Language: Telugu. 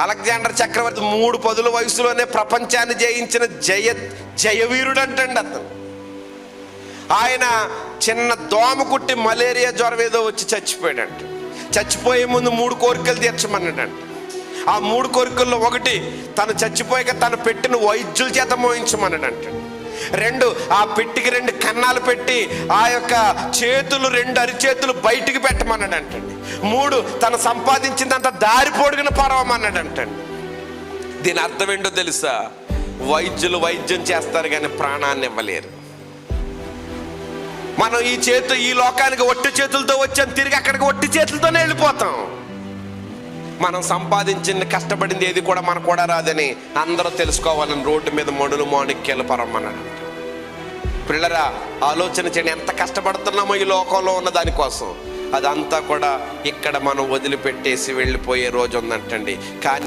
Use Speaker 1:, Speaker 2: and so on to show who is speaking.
Speaker 1: అలెగ్జాండర్ చక్రవర్తి మూడు పదుల వయసులోనే ప్రపంచాన్ని జయించిన జయ జయవీరుడు అంటండి అతను. ఆయన చిన్న దోమ కుట్టి మలేరియా జ్వరం ఏదో వచ్చి చచ్చిపోయాడంట. చచ్చిపోయే ముందు మూడు కోరికలు తీర్చమన్నాడంట. ఆ మూడు కోరికల్లో ఒకటి తను చచ్చిపోయాక తను పెట్టిన వైద్యుల చేత మోయించమన్నాడంట. రెండు ఆ పెట్టికి రెండు కన్నాలు పెట్టి ఆ యొక్క చేతులు రెండు అరిచేతులు బయటికి పెట్టమన్నాడు అంటండి. మూడు తను సంపాదించిందంత దారి పొడిగిన పరవమన్నాడు అంటండి. దీని అర్థం ఏంటో తెలుసా? వైద్యులు వైద్యం చేస్తారు కానీ ప్రాణాన్ని ఇవ్వలేరు. మనం ఈ చేతు ఈ లోకానికి ఒట్టి చేతులతో వచ్చాం తిరిగి అక్కడికి ఒట్టి చేతులతోనే వెళ్ళిపోతాం. మనం సంపాదించింది కష్టపడింది ఏది కూడా మనకు కూడా రాదని అందరూ తెలుసుకోవాలని రోడ్డు మీద మొడులు మాణిక్యాలు పరమన్నాడు పిల్లరా ఆలోచన చేయండి ఎంత కష్టపడుతున్నామో ఈ లోకంలో ఉన్న దానికోసం అదంతా కూడా ఇక్కడ మనం వదిలిపెట్టేసి వెళ్ళిపోయే రోజు ఉందంటండి. కానీ